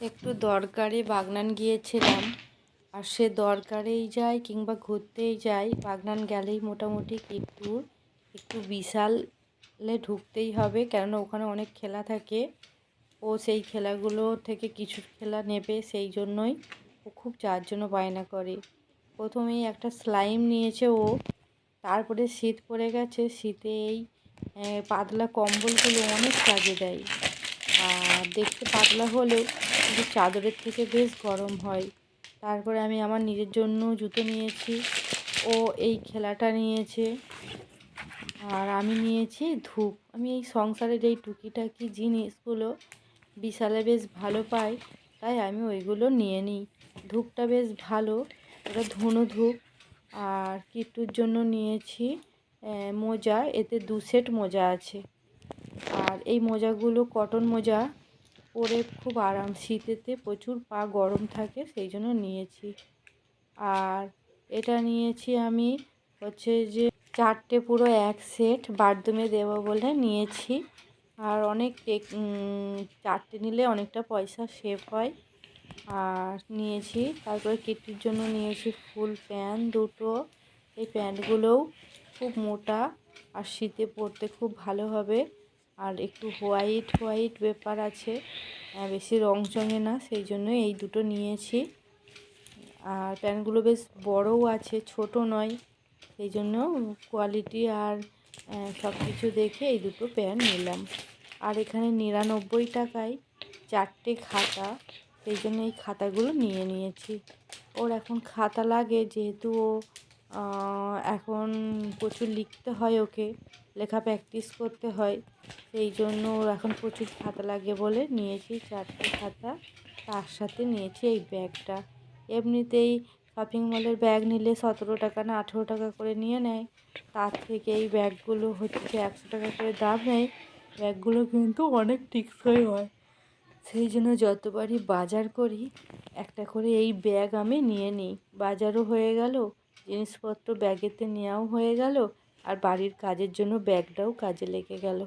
একটু দরকারে বাগনান গিয়েছিলাম। আর সে দরকারেই যায় কিংবা ঘুরতেই যাই বাগনান গেলেই মোটামুটি একটু একটু বিশালে ঢুকতেই হবে। কেননা ওখানে অনেক খেলা থাকে। ও সেই খেলাগুলো থেকে কিছু খেলা নেবে সেই জন্যই ও খুব যার জন্য বায়না করে। প্রথমেই একটা স্লাইম নিয়েছে ও। তারপরে শীত পড়ে গেছে। শীতে এই পাতলা কম্বলগুলো অনেক কাজে দেয়। দেখতে পাতলা হলেও কিন্তু চাদরের থেকে বেশ গরম হয়। তারপরে আমি আমার নিজের জন্য জুতো নিয়েছি ও এই খেলাটা নিয়েছে। আর আমি নিয়েছি ধূপ। আমি এই সংসারের এই টুকিটাকি জিনিসগুলো বিশালে বেশ ভালো পাই, তাই আমি ওইগুলো নিয়ে নিই। ধূপটা বেশ ভালো, ওটা ধুনো ধূপ। আর কিট্টুর জন্য নিয়েছি মোজা, এতে দু সেট মোজা আছে। আর এই মোজাগুলো কটন মোজা পরে খুব আরাম, শীতেতে প্রচুর পা গরম থাকে সেই জন্য নিয়েছি। আর এটা নিয়েছি আমি হচ্ছে যে চারটে পুরো এক সেট বাথরুমে দেবো বলে নিয়েছি। আর অনেক চারটে নিলে অনেকটা পয়সা সেভ হয়। আর নিয়েছি, তারপরে কিটির জন্য নিয়েছি ফুল প্যান্ট দুটো। এই প্যান্টগুলোও খুব মোটা আর শীতে পরতে খুব ভালো হবে। আর একটু হোয়াইট হোয়াইট ব্যাপার আছে। বেশি রং চঙে না, সেই জন্য এই দুটো নিয়েছি। আর প্যান্টগুলো বেশ বড়ও আছে, ছোট নয়। সেই জন্য কোয়ালিটি আর সব কিছু দেখে এই দুটো প্যান্ট নিলাম। আর এখানে নিরানব্বই টাকায় চারটে খাতা, সেই জন্য এই খাতাগুলো নিয়ে নিয়েছি। ওর এখন খাতা লাগে, যেহেতু ও এখন প্রচুর লিখতে হয় ওকে, লেখা প্র্যাকটিস করতে হয়। সেই জন্য ওর এখন প্রচুর খাতা লাগে বলে নিয়েছি, চারটে খাতা। তার সাথে নিয়েছি এই ব্যাগটা। এমনিতেই শপিং মলের ব্যাগ নিলে সতেরো টাকা না আঠেরো টাকা করে নিয়ে নেয়। তার থেকে এই ব্যাগগুলো হচ্ছে একশো টাকা করে দাম নেয়। ব্যাগগুলো কিন্তু অনেক টিকসই হয়। সেই জন্য যতবারই বাজার করি, একটা করে এই ব্যাগ আমি নিয়ে নিই। বাজারও হয়ে গেল, জিনিসপত্র ব্যাগেতে নেওয়াও হয়ে গেল, আর বাড়ির কাজের জন্য ব্যাগটাও কাজে লেগে গেল।